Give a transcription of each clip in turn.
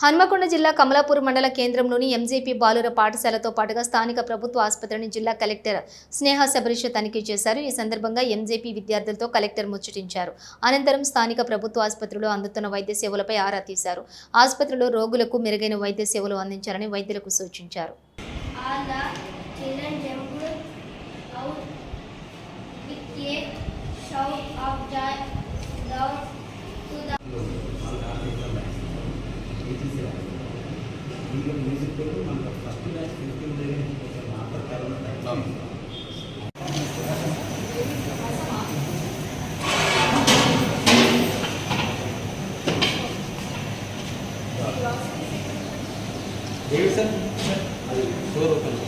హన్మకొండ జిల్లా కమలాపూర్ మండల కేంద్రంలోని ఎంజేపీ బాలుర పాఠశాలతో పాటుగా స్థానిక ప్రభుత్వ ఆసుపత్రిని జిల్లా కలెక్టర్ స్నేహ శబరీష తనిఖీ చేశారు. ఈ సందర్భంగా ఎంజేపీ విద్యార్థులతో కలెక్టర్ ముచ్చటించారు. అనంతరం స్థానిక ప్రభుత్వ ఆసుపత్రిలో అందుతున్న వైద్య సేవలపై ఆరా తీశారు. ఆసుపత్రిలో రోగులకు మెరుగైన వైద్య సేవలు అందించాలని వైద్యులకు సూచించారు. out shout of joy love to the దీంట్లో మ్యూజిక్ మనకు first batch fifteen David sir? అది డోర్ ఓపెన్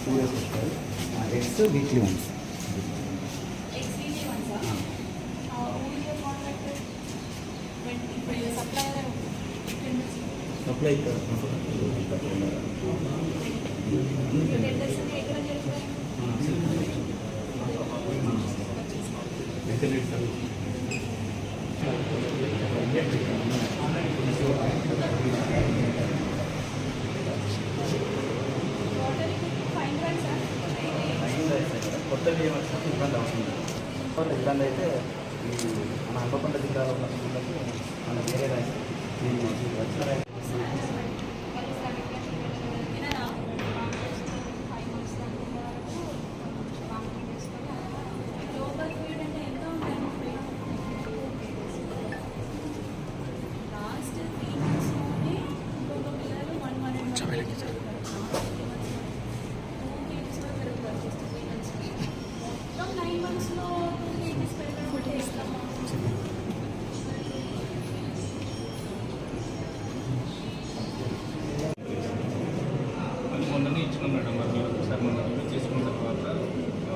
సీరియస్ వస్తుంది ఎక్స్ వీక్లీ వన్స్ సప్లై కొత్తది బియ్యం ఇబ్బంది అవుతుంది. ఇబ్బంది అయితే ఈ మన హన్మకొండ జిల్లాలో చెప్తాం మరి మేము సార్ మనం రివ్యూ చేసుకున్న తర్వాత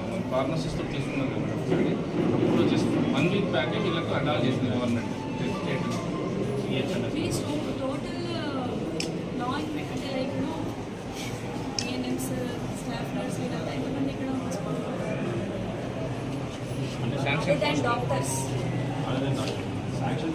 మన ఫార్మసిస్తో తీసుకున్నాం కదా మేడం. ఒకసారి ఇప్పుడు వచ్చేసి వన్ వీక్ బ్యాకే వీళ్ళకు అడాల్ చేసింది గవర్నమెంట్ స్టేట్ డాక్టర్స్ శాంక్షన్